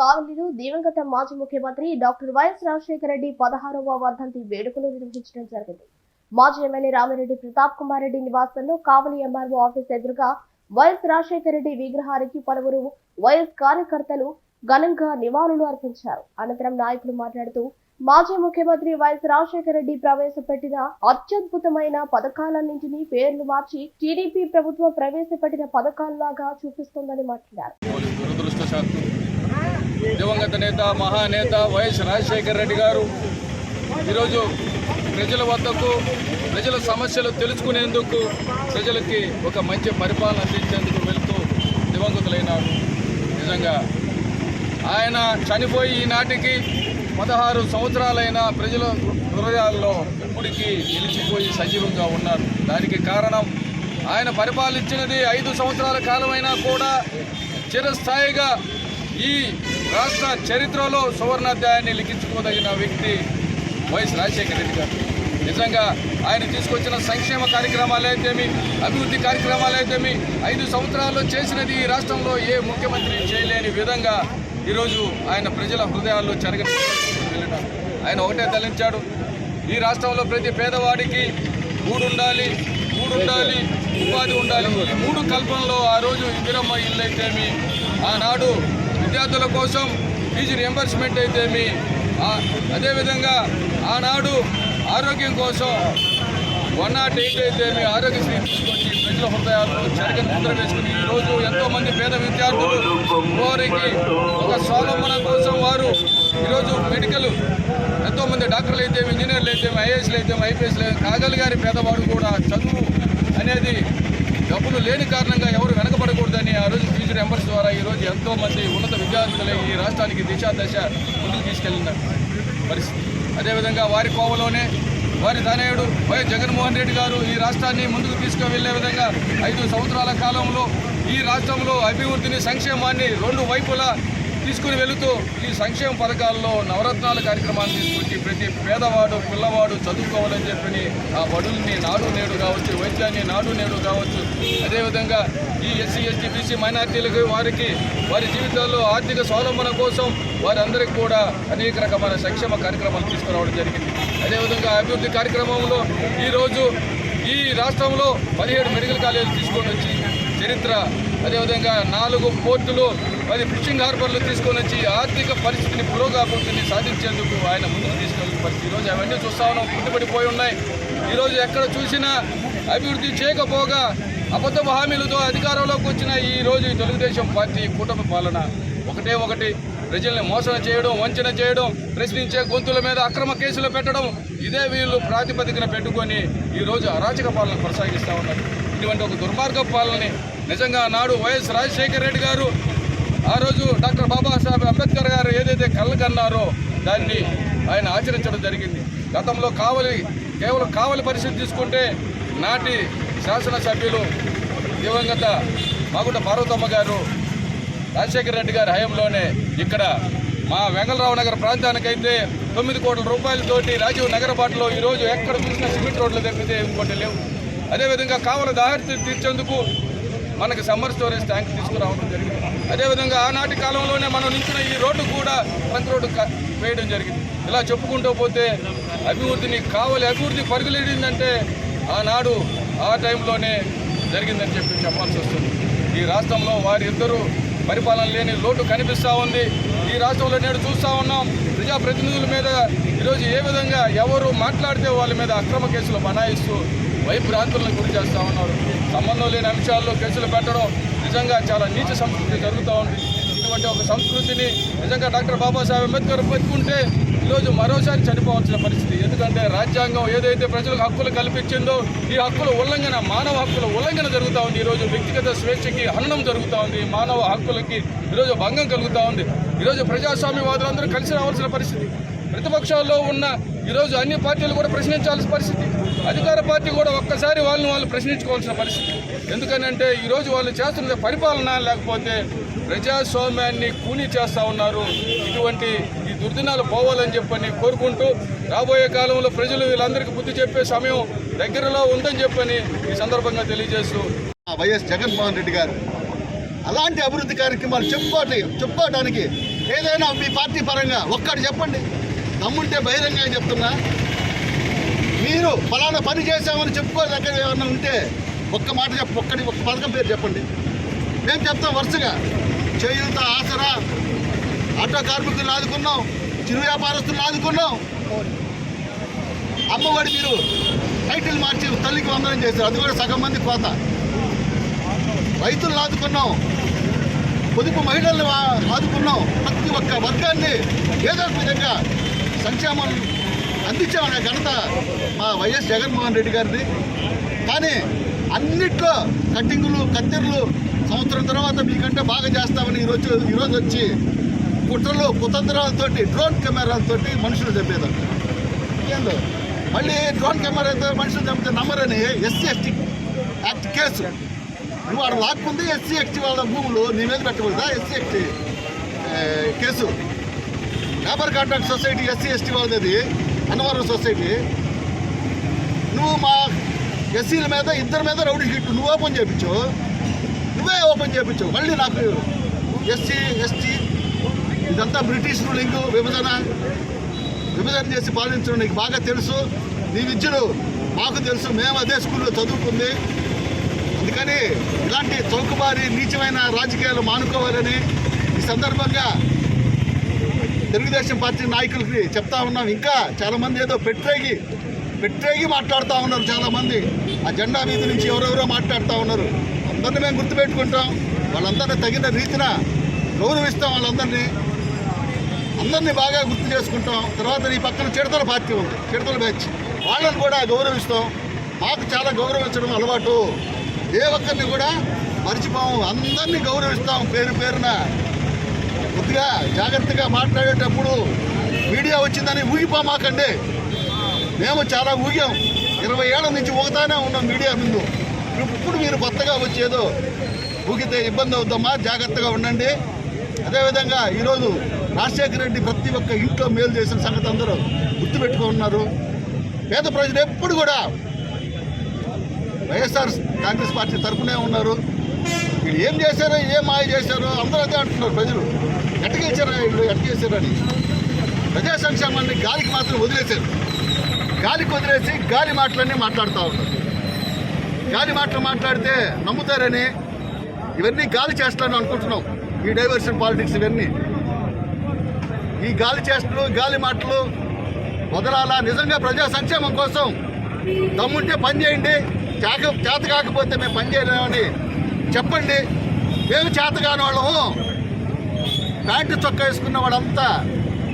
కావలిలో దివంగత మాజీ ముఖ్యమంత్రి డాక్టర్ వైఎస్ రాజశేఖర రెడ్డి పదహారవ వర్ధంతి వేడుకలు నిర్వహించడం జరిగింది. మాజీ ఎమ్మెల్యే రామిరెడ్డి ప్రతాప్ కుమార్ రెడ్డి నివాసంలో కావలి ఎంఆర్ఓ ఆఫీస్ ఎదురుగా వైఎస్ రాజశేఖర రెడ్డి విగ్రహానికి పలువురు వైఎస్ కార్యకర్తలు ఘనంగా నివాళులు అర్పించారు. అనంతరం నాయకులు మాట్లాడుతూ మాజీ ముఖ్యమంత్రి వైఎస్ రాజశేఖర రెడ్డి ప్రవేశపెట్టిన అత్యద్భుతమైన పథకాలన్నింటినీ పేర్లు మార్చి టీడీపీ ప్రభుత్వం ప్రవేశపెట్టిన పథకాల్లాగా చూపిస్తోందని మాట్లాడారు. దివంగత నేత మహానేత వైఎస్ రాజశేఖర రెడ్డి గారు ఈరోజు ప్రజల వద్దకు ప్రజల సమస్యలు తెలుసుకునేందుకు ప్రజలకి ఒక మంచి పరిపాలన అందించేందుకు వెళుతూ దివంగతులైనాడు నిజంగా ఆయన చనిపోయి ఈనాటికి పదహారు సంవత్సరాలైన ప్రజల హృదయాల్లో ఇప్పటికీ నిలిచిపోయి సజీవంగా ఉన్నారు. దానికి కారణం ఆయన పరిపాలించినది ఐదు సంవత్సరాల కాలమైనా కూడా చిరస్థాయిగా ఈ రాష్ట్ర చరిత్రలో సువర్ణాధ్యాయాన్ని లిఖించుకోదగిన వ్యక్తి వైఎస్ రాజశేఖర రెడ్డి గారు. నిజంగా ఆయన తీసుకొచ్చిన సంక్షేమ కార్యక్రమాలైతేమి అభివృద్ధి కార్యక్రమాలైతేమి ఐదు సంవత్సరాల్లో చేసినది ఈ రాష్ట్రంలో ఏ ముఖ్యమంత్రి చేయలేని విధంగా ఈరోజు ఆయన ప్రజల హృదయాల్లో చెరగని ఆయన ఒకటే తలించాడు. ఈ రాష్ట్రంలో ప్రతి పేదవాడికి గూడు ఉండాలి ఉండాలి ఉపాధి ఉండాలి. మూడు కల్పనలో ఆ రోజు ఇందిరమ్మ ఇల్లు అయితేమి ఆనాడు విద్యార్థుల కోసం ఫీజు రియంబర్స్మెంట్ అయితేమి అదేవిధంగా ఆనాడు ఆరోగ్యం కోసం వన్ నాట్ ఎయిట్ అయితేమి ఆరోగ్యశ్రీ తీసుకొచ్చి ప్రజల హృదయాలు చెరగని ముద్ర వేసుకుని ఈ రోజు పేద విద్యార్థులు వారికి ఒక స్వావలంబన కోసం వారు ఈరోజు మెడికల్ ఎంతోమంది డాక్టర్లు అయితే ఇంజనీర్లు అయితే ఐఏఎస్లు అయితే ఐపీఎస్లు కాగల్ గారి పేదవాడు కూడా చదువు అనేది డబ్బులు లేని కారణంగా ఎవరు వెనకబడకూడదని ఆ రోజు ఫ్యూచర్ ఎంబర్స్ ద్వారా ఈ రోజు ఎంతో మంది ఉన్నత విద్యార్థులే ఈ రాష్ట్రానికి దిశాదశ ముందుకు తీసుకెళ్ళిన పరిస్థితి. అదేవిధంగా వారి కోవలోనే వారి తనయుడు వైఎస్ జగన్మోహన్ రెడ్డి గారు ఈ రాష్ట్రాన్ని ముందుకు తీసుకువెళ్ళే విధంగా ఐదు సంవత్సరాల కాలంలో ఈ రాష్ట్రంలో అభివృద్ధిని సంక్షేమాన్ని రెండు వైపులా తీసుకుని వెళుతూ ఈ సంక్షేమ పథకాల్లో నవరత్నాల కార్యక్రమాన్ని తీసుకొచ్చి ప్రతి పేదవాడు పిల్లవాడు చదువుకోవాలని చెప్పని ఆ బడుల్ని నాడు నేడు కావచ్చు వైద్యాన్ని నాడు నేడు కావచ్చు. అదేవిధంగా ఈ ఎస్సీ ఎస్టీ బీసీ మైనార్టీలకు వారికి వారి జీవితాల్లో ఆర్థిక స్వావలంబన కోసం వారందరికీ కూడా అనేక రకమైన సంక్షేమ కార్యక్రమాలు తీసుకురావడం జరిగింది. అదేవిధంగా అభివృద్ధి కార్యక్రమంలో ఈరోజు ఈ రాష్ట్రంలో పదిహేడు మెడికల్ కాలేజీలు తీసుకొని వచ్చి చరిత్ర అదేవిధంగా నాలుగు పోర్టులు మరి ఫిషింగ్ హార్బర్లు తీసుకొని వచ్చి ఆర్థిక పరిస్థితిని పురోగతిని సాధించేందుకు ఆయన ముందుకు తీసుకెళ్ళిన పరిస్థితి. ఈరోజు అవన్నీ చూస్తా ఉన్నాం పుట్టుబడిపోయి ఉన్నాయి. ఈరోజు ఎక్కడ చూసినా అభివృద్ధి చేయకపోగా అబద్ధపు హామీలతో అధికారంలోకి వచ్చిన ఈ రోజు ఈ తెలుగుదేశం పార్టీ కూటమి పాలన ఒకటే ఒకటి. ప్రజల్ని మోసన చేయడం వంచన చేయడం ప్రశ్నించే గొంతుల మీద అక్రమ కేసులు పెట్టడం ఇదే వీళ్ళు ప్రాతిపదికన పెట్టుకొని ఈ రోజు అరాచక పాలన కొనసాగిస్తూ ఉన్నారు. ఇటువంటి ఒక దుర్మార్గ పాలనని నిజంగా నాడు వైఎస్ రాజశేఖర రెడ్డి గారు ఆ రోజు డాక్టర్ బాబాసాహెబ్ అంబేద్కర్ గారు ఏదైతే కళ్ళు కన్నారో దాన్ని ఆయన ఆచరించడం జరిగింది. గతంలో కావలి కేవలం కావలి పరిస్థితి తీసుకుంటే నాటి శాసనసభ్యులు దివంగత మాగుంట పార్వతమ్మ గారు రాజశేఖర రెడ్డి గారి హయాంలోనే ఇక్కడ మా వెంగళరావు నగర్ ప్రాంతానికైతే తొమ్మిది కోట్ల రూపాయలతోటి రాజీవ్ నగర బాటలో ఈరోజు ఎక్కడ చూసినా సిమెంట్ రోడ్లు తప్పితే ఇంకోటి లేవు. అదేవిధంగా కావల దారి తీర్చేందుకు మనకి సమ్మర్ స్టోరేజ్ ట్యాంక్ తీసుకురావడం జరిగింది. అదేవిధంగా ఆనాటి కాలంలోనే మనం నించిన ఈ రోడ్డు కూడా పంచ రోడ్డు వేయడం జరిగింది. ఇలా చెప్పుకుంటూ పోతే అభివృద్ధిని కావాలి అభివృద్ధి పరుగులేడిందంటే ఆనాడు ఆ టైంలోనే జరిగిందని చెప్పి చెప్పాల్సి వస్తుంది. ఈ రాష్ట్రంలో వారిద్దరూ పరిపాలన లేని లోటు కనిపిస్తూ ఉంది. ఈ రాష్ట్రంలో నేడు చూస్తూ ఉన్నాం ప్రజాప్రతినిధుల మీద ఈరోజు ఏ విధంగా ఎవరు మాట్లాడితే వాళ్ళ మీద అక్రమ కేసులు బనాయిస్తూ వైభ్రాంతులను గురి చేస్తూ ఉన్నారు. సంబంధం లేని అంశాల్లో కేసులు పెట్టడం నిజంగా చాలా నీచ సంస్కృతి జరుగుతూ ఉంది. ఇటువంటి ఒక సంస్కృతిని నిజంగా డాక్టర్ బాబాసాహెబ్ అంబేద్కర్ పెట్టుకుంటే ఈరోజు మరోసారి చనిపోవాల్సిన పరిస్థితి. ఎందుకంటే రాజ్యాంగం ఏదైతే ప్రజలకు హక్కులు కల్పించిందో ఈ హక్కుల ఉల్లంఘన మానవ హక్కుల ఉల్లంఘన జరుగుతూ ఉంది. ఈరోజు వ్యక్తిగత స్వేచ్ఛకి హననం జరుగుతూ ఉంది. మానవ హక్కులకి ఈరోజు భంగం కలుగుతూ ఉంది. ఈరోజు ప్రజాస్వామ్యవాదులందరూ కలిసి రావాల్సిన పరిస్థితి. ప్రతిపక్షాల్లో ఉన్న ఈరోజు అన్ని పార్టీలు కూడా ప్రశ్నించాల్సిన పరిస్థితి. అధికార పార్టీ కూడా ఒక్కసారి వాళ్ళని వాళ్ళు ప్రశ్నించుకోవాల్సిన పరిస్థితి. ఎందుకనంటే ఈరోజు వాళ్ళు చేస్తున్న పరిపాలన లేకపోతే ప్రజాస్వామ్యాన్ని కూనీ చేస్తూ ఉన్నారు. ఇటువంటి ఈ దుర్దినాలు పోవాలని చెప్పని కోరుకుంటూ రాబోయే కాలంలో ప్రజలు వీళ్ళందరికీ బుద్ధి చెప్పే సమయం దగ్గరలో ఉందని చెప్పని ఈ సందర్భంగా తెలియజేస్తూ వైఎస్ జగన్మోహన్ రెడ్డి గారు అలాంటి అభివృద్ధి కార్యక్రమాలు చెప్పుకోవట్లేదు చెప్పుకోవడానికి ఏదైనా మీ పార్టీ పరంగా ఒక్కటి చెప్పండి. దమ్ముంటే బహిరంగంగా చెప్తున్నా. మీరు ఫలానా పని చేశామని చెప్పుకోదగ్గర ఏమన్నా ఉంటే ఒక్క మాట చెప్ప ఒక్కటి ఒక్క పథకం పేరు చెప్పండి. మేము చెప్తాం వరుసగా. చేయుత ఆసరా ఆటో కార్మికులను ఆదుకున్నాం చిరు వ్యాపారస్తులను ఆదుకున్నాం అమ్మఒడి మీరు టైటిల్ మార్చి తల్లికి వందనం చేశారు. అది కూడా సగం మంది కోత. రైతులను ఆదుకున్నాం పొదుపు మహిళలను ఆదుకున్నాం ప్రతి ఒక్క వర్గాన్ని ఏదో విధంగా సంక్షేమం అందించామనే ఘనత మా వైఎస్ జగన్మోహన్ రెడ్డి గారిది. కానీ అన్నిట్లో కట్టింగులు కత్తెరలు సంవత్సరం తర్వాత మీకంటే బాగా చేస్తామని ఈరోజు ఈరోజు వచ్చి కుట్రలు కుతంత్రాలతోటి డ్రోన్ కెమెరాలతోటి మనుషులు చంపేదాం ఏందో? మళ్ళీ డ్రోన్ కెమెరాతో మనుషులు చంపితే నమ్మరని ఎస్సీ ఎస్టీ యాక్ట్ కేసు. నువ్వు వాడు లాక్కుంది ఎస్సీ ఎస్టీ వాళ్ళ భూములు నీ మీద పెట్టకూడదా? SC ST case. Labour contract society SC ST వాళ్ళది అన్నవరం సొసైటీ. నువ్వు మా ఎస్సీల మీద ఇద్దరి మీద రౌడీ షీట్లు నువ్వు ఓపెన్ చేయించావు నువ్వే ఓపెన్ చేయించావు మళ్ళీ నాకు ఎస్సీ ఎస్టీ ఇదంతా బ్రిటిష్ రూలింగ్ విభజన విభజన చేసి పాలించడం నీకు బాగా తెలుసు. నీ విద్యలు మాకు తెలుసు. మేము అదే స్కూల్లో చదువుకుంది. అందుకని ఇలాంటి చౌకబారి నీచమైన రాజకీయాలు మానుకోవాలని ఈ సందర్భంగా తెలుగుదేశం పార్టీ నాయకులకి చెప్తా ఉన్నాం. ఇంకా చాలామంది ఏదో పెట్టేగి పెట్టేగి మాట్లాడుతూ ఉన్నారు చాలామంది ఆ జెండా వీధి నుంచి ఎవరెవరో మాట్లాడుతూ ఉన్నారు. అందరిని మేము గుర్తుపెట్టుకుంటాం. వాళ్ళందరినీ తగిన రీతిన గౌరవిస్తాం వాళ్ళందరినీ. అందరినీ బాగా గుర్తు చేసుకుంటాం. తర్వాత ఈ పక్కన చిడతల పార్టీ ఉంది చిడతల బ్యాచ్. వాళ్ళని కూడా గౌరవిస్తాం. మాకు చాలా గౌరవించడం అలవాటు. ఏ ఒక్కరిని కూడా మర్చిపోము. అందరినీ గౌరవిస్తాం పేరు పేరున. కొద్దిగా జాగ్రత్తగా మాట్లాడేటప్పుడు మీడియా వచ్చిందని ఊగిపోమాకండి. మేము చాలా ఊగాం. ఇరవై ఏళ్ళ నుంచి ఊగుతానే ఉన్నాం మీడియా ముందు. ఇప్పుడు మీరు కొత్తగా వచ్చేదో ఊగితే ఇబ్బంది అవుతామా జాగ్రత్తగా ఉండండి. అదేవిధంగా ఈరోజు రాజశేఖర రెడ్డి ప్రతి ఒక్క ఇంట్లో మేలు చేసిన సంగతి అందరూ గుర్తుపెట్టుకున్నారు. పేద ప్రజలు ఎప్పుడు కూడా వైఎస్ఆర్ కాంగ్రెస్ పార్టీ తరఫునే ఉన్నారు. వీళ్ళు ఏం చేశారో ఏం మాయ చేశారో అందరూ అదే అంటున్నారు ప్రజలు. ఎట్టగేశారా వీళ్ళు? అని ప్రజా సంక్షేమాన్ని గాలికి మాత్రం వదిలేశారు. గాలికి వదిలేసి గాలి మాటలన్నీ మాట్లాడుతూ ఉంటారు గాలి మాటలు మాట్లాడితే నమ్ముతారని ఇవన్నీ గాలి చేస్తారని అనుకుంటున్నాం. ఈ డైవర్షన్ పాలిటిక్స్ ఇవన్నీ. ఈ గాలి చేష్టలు గాలి మాటలు వదలాలా? నిజంగా ప్రజా సంక్షేమం కోసం దమ్ముంటే పని చేయండి. చేత కాకపోతే మేము పని చేయలేమని చెప్పండి. మేము చేత కాని వాళ్ళము ప్యాంటు చొక్కా వేసుకున్న వాళ్ళంతా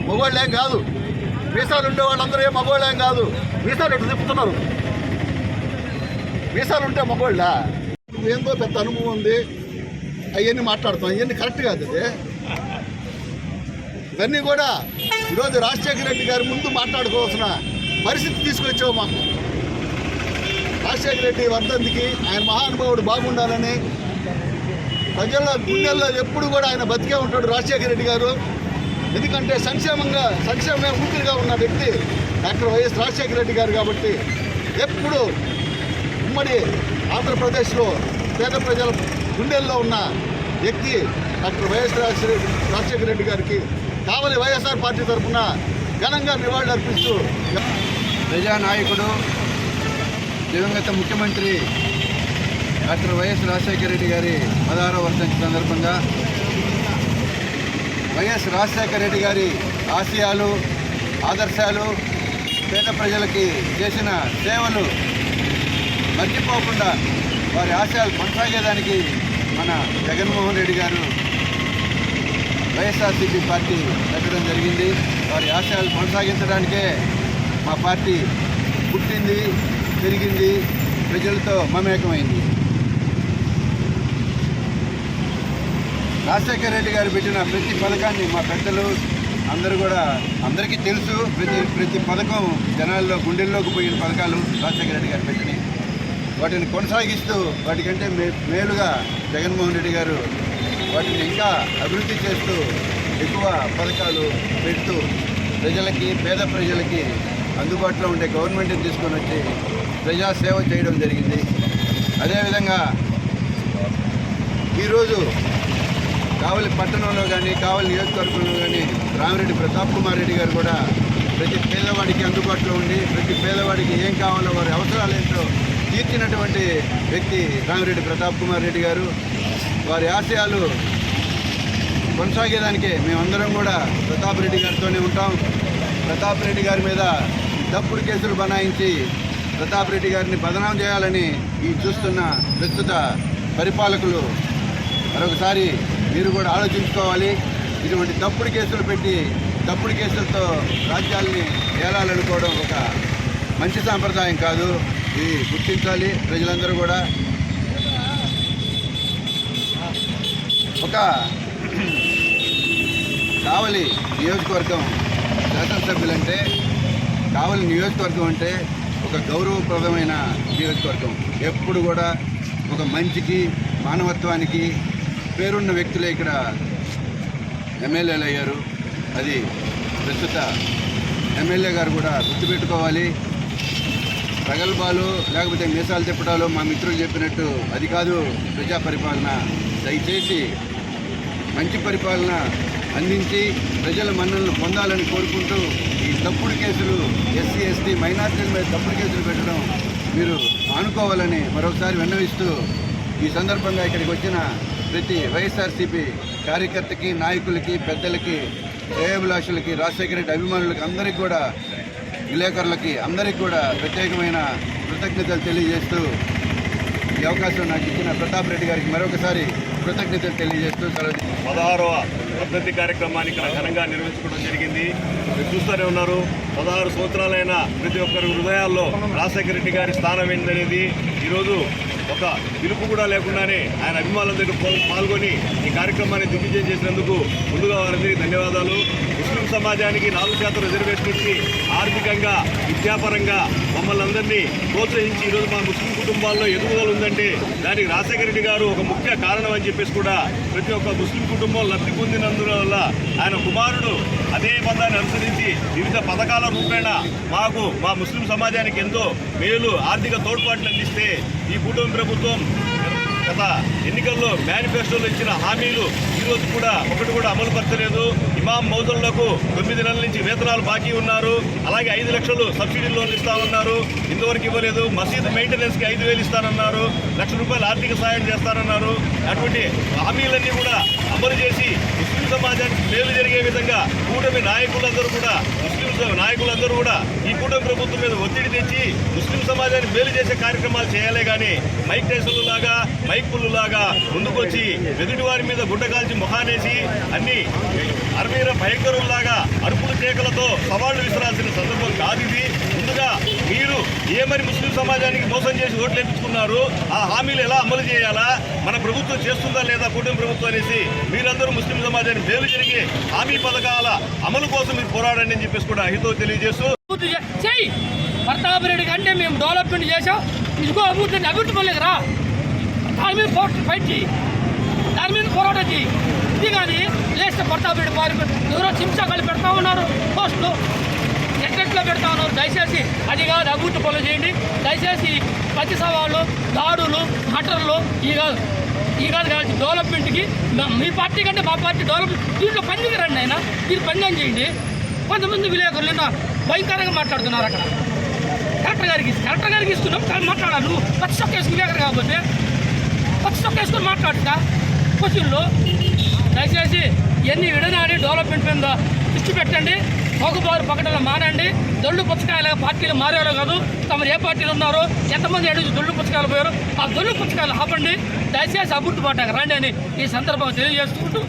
మగవాళ్ళేం కాదు. వీసాలు ఉండే వాళ్ళందరూ ఏం మగవాళ్ళేం కాదు. వీసాలు ఎటు తిప్పుతున్నారు? వీసాలు ఉంటే మగవాళ్ళ? ఏందో పెద్ద అనుభవం ఉంది. అవన్నీ మాట్లాడుతాం. అవన్నీ కరెక్ట్ కాదు ఇది ఇవన్నీ కూడా ఈరోజు రాజశేఖర రెడ్డి గారి ముందు మాట్లాడుకోవాల్సిన పరిస్థితి తీసుకొచ్చావు మాకు. రాజశేఖర రెడ్డి వర్ధంతికి ఆయన మహానుభావుడు బాగుండాలని ప్రజల గుండెల్లో ఎప్పుడు కూడా ఆయన బతికే ఉంటాడు రాజశేఖర రెడ్డి గారు. ఎందుకంటే సంక్షేమంగా సంక్షేమమే ఊపిరిగా ఉన్న వ్యక్తి డాక్టర్ వైఎస్ రాజశేఖర రెడ్డి గారు కాబట్టి ఎప్పుడు ఉమ్మడి ఆంధ్రప్రదేశ్లో పేద ప్రజల గుండెల్లో ఉన్న వ్యక్తి డాక్టర్ వైఎస్ రాజశేఖర రాజశేఖర రెడ్డి గారికి కావలి వైఎస్ఆర్ పార్టీ తరఫున ఘనంగా నివాళులు అర్పిస్తూ ప్రజానాయకుడు దివంగత ముఖ్యమంత్రి డాక్టర్ వైఎస్ రాజశేఖర రెడ్డి గారి పదహారవ వర్ధంతి సందర్భంగా వైఎస్ రాజశేఖర రెడ్డి గారి ఆశయాలు ఆదర్శాలు పేద ప్రజలకి చేసిన సేవలు మర్చిపోకుండా వారి ఆశయాలు కొనసాగేదానికి మన జగన్మోహన్ రెడ్డి గారు వైఎస్ఆర్సీపీ పార్టీ పెట్టడం జరిగింది. వారి ఆశయాలు కొనసాగించడానికే మా పార్టీ పుట్టింది పెరిగింది ప్రజలతో మమేకమైంది. రాజశేఖర రెడ్డి గారు పెట్టిన ప్రతి పథకాన్ని మా పెద్దలు అందరూ కూడా అందరికీ తెలుసు. ప్రతి ప్రతి పథకం జనాల్లో గుండెల్లోకి పోయిన పథకాలు రాజశేఖర రెడ్డి గారు పెట్టినాయి. వాటిని కొనసాగిస్తూ వాటికంటే మే మేలుగా జగన్మోహన్ రెడ్డి గారు వాటిని ఇంకా అభివృద్ధి చేస్తూ ఎక్కువ పథకాలు పెడుతూ ప్రజలకి పేద ప్రజలకి అందుబాటులో ఉండే గవర్నమెంట్ని తీసుకొని వచ్చి ప్రజాసేవ చేయడం జరిగింది. అదేవిధంగా ఈరోజు కావలి పట్టణంలో కానీ కావలి నియోజకవర్గంలో కానీ రామిరెడ్డి ప్రతాప్ కుమార్ రెడ్డి గారు కూడా ప్రతి పేదవాడికి అందుబాటులో ఉండి ప్రతి పేదవాడికి ఏం కావాలో వారి అవసరాలు ఏంటో తీర్చినటువంటి వ్యక్తి రామిరెడ్డి ప్రతాప్ కుమార్ రెడ్డి గారు. వారి ఆశయాలు కొనసాగేదానికే మేమందరం కూడా ప్రతాప్ రెడ్డి గారితోనే ఉంటాం. ప్రతాప్ రెడ్డి గారి మీద తప్పుడు కేసులు బనాయించి ప్రతాప్ రెడ్డి గారిని బదనాం చేయాలని ఈ చూస్తున్న ప్రస్తుత పరిపాలకులు మరొకసారి మీరు కూడా ఆలోచించుకోవాలి. ఇటువంటి తప్పుడు కేసులు పెట్టి తప్పుడు కేసులతో రాజ్యాల్ని ఏలాలనుకోవడం ఒక మంచి సాంప్రదాయం కాదు. ఇది గుర్తించాలి. ప్రజలందరూ కూడా. ఒక కావలి నియోజకవర్గం శాసనసభ్యులంటే కావలి నియోజకవర్గం అంటే ఒక గౌరవప్రదమైన నియోజకవర్గం. ఎప్పుడు కూడా ఒక మంచికి మానవత్వానికి పేరున్న వ్యక్తులే ఇక్కడ ఎమ్మెల్యేలు అయ్యారు. అది ప్రస్తుత ఎమ్మెల్యే గారు కూడా గుర్తుపెట్టుకోవాలి. ప్రగల్భాలు లేకపోతే మీసాలు తిప్పడాలు మా మిత్రులు చెప్పినట్టు అది కాదు ప్రజా పరిపాలన. దయచేసి మంచి పరిపాలన అందించి ప్రజల మన్నలను పొందాలని కోరుకుంటూ ఈ తప్పుడు కేసులు ఎస్సీ ఎస్టీ మైనార్టీల మీద తప్పుడు కేసులు పెట్టడం మీరు ఆనుకోవాలని మరొకసారి విన్నవిస్తూ ఈ సందర్భంగా ఇక్కడికి వచ్చిన ప్రతి వైఎస్ఆర్సీపీ కార్యకర్తకి నాయకులకి పెద్దలకి శ్రేయభిలాషులకి రాజశేఖర రెడ్డి అభిమానులకి అందరికీ కూడా విలేకరులకి అందరికీ కూడా ప్రత్యేకమైన కృతజ్ఞతలు తెలియజేస్తూ ఈ అవకాశం నాకు ఇచ్చిన ప్రతాప్ రెడ్డి గారికి మరొకసారి కృతజ్ఞతలు తెలియజేస్తూ సెలవు పదహారవ వర్ధంతి కార్యక్రమాన్ని ఇక్కడ ఘనంగా నిర్వహించుకోవడం జరిగింది. మీరు చూస్తూనే ఉన్నారు పదహారు సంవత్సరాలైన ప్రతి ఒక్కరి హృదయాల్లో రాజశేఖర రెడ్డి గారి స్థానం ఏంటనేది ఈరోజు ఒక పిలుపు కూడా లేకుండానే ఆయన అభిమానుల దగ్గర పాల్గొని ఈ కార్యక్రమాన్ని దిగ్విజయం చేసినందుకు ముందుగా వారందరికీ ధన్యవాదాలు. ముస్లిం సమాజానికి నాలుగు శాతం రిజర్వేషన్ ఇచ్చి ఆర్థికంగా విద్యాపరంగా మమ్మల్ని అందరినీ ప్రోత్సహించి ఈరోజు మా ముస్లిం కుటుంబాల్లో ఎదుగుదల ఉందంటే దానికి రాజశేఖర రెడ్డి గారు ఒక ముఖ్య కారణం అని చెప్పేసి కూడా ప్రతి ఒక్క ముస్లిం కుటుంబం లబ్ధి పొందినందువల్ల ఆయన కుమారుడు అదే బంధాన్ని అనుసరించి వివిధ పథకాల రూపేణ మాకు మా ముస్లిం సమాజానికి ఎంతో మేలు ఆర్థిక తోడ్పాట్లు అందిస్తే ఈ కుటుంబ ప్రభుత్వం గత ఎన్నికల్లో మేనిఫెస్టోలో ఇచ్చిన హామీలు రోజు కూడా ఒకటి కూడా అమలు పరచలేదు. ఇమాం మౌజులకు తొమ్మిది నెలల నుంచి వేతనాలు బాకీ ఉన్నారు. అలాగే ఐదు లక్షలు సబ్సిడీ లోన్లు ఇస్తామన్నారు ఇంతవరకు ఇవ్వలేదు. మసీదు మెయింటెనెన్స్కి ఐదు వేలు ఇస్తానన్నారు. లక్ష రూపాయలు ఆర్థిక సాయం చేస్తానన్నారు. అటువంటి హామీలన్నీ కూడా అమలు చేసి సమాజానికి మేలు జరిగే విధంగా కూటమి నాయకులందరూ కూడా ముస్లిం నాయకులందరూ కూడా ఈ కూటమి ప్రభుత్వం మీద ఒత్తిడి తెచ్చి ముస్లిం సమాజాన్ని మేలు చేసే కార్యక్రమాలు చేయాలే కానీ మైక్ టైసన్లు లాగా మైక్ పుల్లు లాగా ముందుకొచ్చి ఎదుటి వారి మీద గుడ్డ కాల్చి మొహానేసి అన్ని అరవీర భయంకరుల్లాగా అరుపుల కేకలతో సవాళ్ళు విసిరాల్సిన సందర్భం కాదు ఇది. ముందుగా మీరు ఏమని ముస్లిం సమాజానికి మోసం చేసి ఓట్లు వేపించుకున్నారు ఆ హామీలు ఎలా అమలు చేయాలా? మన ప్రభుత్వం చేస్తుందా లేదా కూటమి ప్రభుత్వం అనేసి మీరందరూ ముస్లిం సమాజాన్ని మేలు జరిగి హామీ పథకాల అమలు కోసం మీరు పోరాడండి అని చెప్పేసి కూడా హితో తెలియజేస్తూ చేయి చే- ప్రతాప్ రెడ్డి కంటే మేము డెవలప్మెంట్ చేసాం ఇదిగో అభివృద్ధి అభివృద్ధి పడలేదు రా దాని మీద పోరాటం ఫైట్ చేయి దాని మీద పోరాటం చేయి ఇది కానీ లేస్తే ప్రతాప్ రెడ్డి పారి ఎవరో కలిపి పెడతా ఉన్నారు. పోస్టులు. ఎట్లెట్లో పెడతా ఉన్నారు దయచేసి అది కాదు అభివృద్ధి పనులు చేయండి. దయచేసి పతి సవాళ్ళు దాడులు హటర్లు ఈ కాదు ఈ కాదు కాదు డెవలప్మెంట్కి మీ పార్టీ కంటే మా పార్టీ డెవలప్మెంట్ దీంట్లో పని రండి ఆయన. మీరు పని చేయండి. కొంతమంది విలేకరులు నిన్న భయంకరంగా మాట్లాడుతున్నారు అక్కడ. కలెక్టర్ గారికి కలెక్టర్ గారికి ఇస్తున్నాం. కానీ మాట్లాడాలి. నువ్వు పచ్చి చొక్క వేసుకుని విలేకరు కాకపోతే పచ్చి చొక్క వేసుకొని మాట్లాడుతా. క్వశ్చన్లు దయచేసి ఎన్ని విడనాడి డెవలప్మెంట్ మీద దృష్టి పెట్టండి. పోగుబారు పక్కన మానండి. దొల్లు పుచ్చకాయల పార్టీలు మారారో కాదు. తమరు ఏ పార్టీలు ఉన్నారో ఎంతమంది అడిగి దొల్లు పుచ్చకాయలు పోయారు ఆ దొల్లు పుచ్చకాయలు ఆపండి. దయచేసి అభివృద్ధి పడ్డాక రండి అని ఈ సందర్భంగా తెలియజేసుకుంటూ